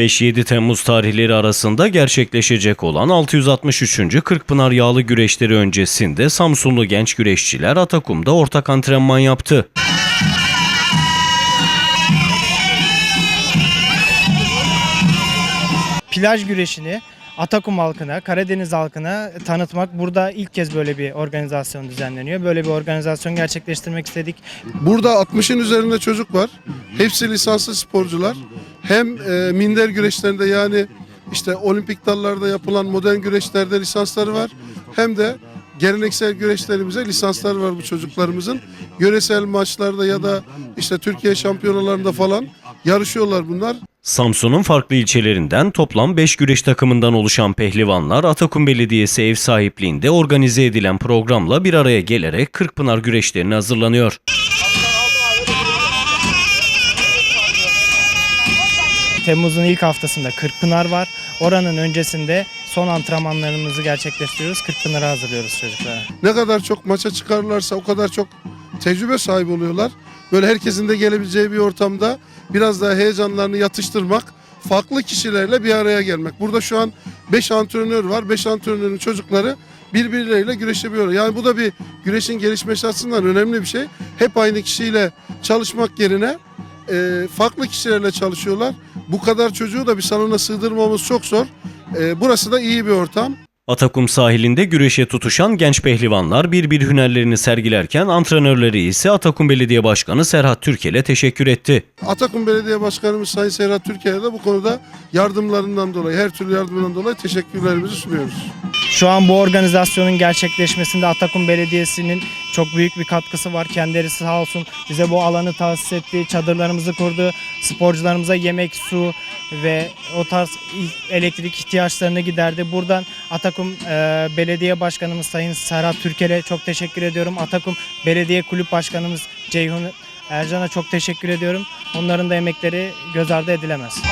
5-7 Temmuz tarihleri arasında gerçekleşecek olan 663. Kırkpınar Yağlı Güreşleri öncesinde Samsunlu genç güreşçiler Atakum'da ortak antrenman yaptı. plaj güreşini Atakum halkına, Karadeniz halkına tanıtmak. Burada ilk kez böyle bir organizasyon düzenleniyor. Böyle bir organizasyon gerçekleştirmek istedik. Burada 60'ın üzerinde çocuk var. Hepsi lisanslı sporcular. Hem e, minder güreşlerinde yani işte olimpik dallarda yapılan modern güreşlerde lisansları var. Hem de geleneksel güreşlerimize lisansları var bu çocuklarımızın. Yöresel maçlarda ya da işte Türkiye şampiyonalarında falan yarışıyorlar bunlar. Samsun'un farklı ilçelerinden toplam 5 güreş takımından oluşan pehlivanlar Atakum Belediyesi ev sahipliğinde organize edilen programla bir araya gelerek Kırkpınar güreşlerine hazırlanıyor. Temmuz'un ilk haftasında Kırkpınar var. Oranın öncesinde son antrenmanlarımızı gerçekleştiriyoruz. Kırkpınar'ı hazırlıyoruz çocuklara. Ne kadar çok maça çıkarlarsa o kadar çok tecrübe sahibi oluyorlar. Böyle herkesin de gelebileceği bir ortamda biraz daha heyecanlarını yatıştırmak, farklı kişilerle bir araya gelmek. Burada şu an 5 antrenör var. 5 antrenörün çocukları birbirleriyle güreşebiliyor. Yani bu da bir güreşin gelişmesi açısından önemli bir şey. Hep aynı kişiyle çalışmak yerine e, farklı kişilerle çalışıyorlar. Bu kadar çocuğu da bir salona sığdırmamız çok zor. E, burası da iyi bir ortam. Atakum sahilinde güreşe tutuşan genç pehlivanlar bir bir hünerlerini sergilerken antrenörleri ise Atakum Belediye Başkanı Serhat Türkel'e teşekkür etti. Atakum Belediye Başkanımız Sayın Serhat Türkiye'ye de bu konuda yardımlarından dolayı, her türlü yardımından dolayı teşekkürlerimizi sunuyoruz. Şu an bu organizasyonun gerçekleşmesinde Atakum Belediyesi'nin çok büyük bir katkısı var. Kendileri sağ olsun bize bu alanı tahsis etti, çadırlarımızı kurdu, sporcularımıza yemek, su ve o tarz elektrik ihtiyaçlarını giderdi. Buradan Atakum e, Belediye Başkanımız Sayın Serhat Türkel'e çok teşekkür ediyorum. Atakum Belediye Kulüp Başkanımız Ceyhun Ercan'a çok teşekkür ediyorum. Onların da emekleri göz ardı edilemez.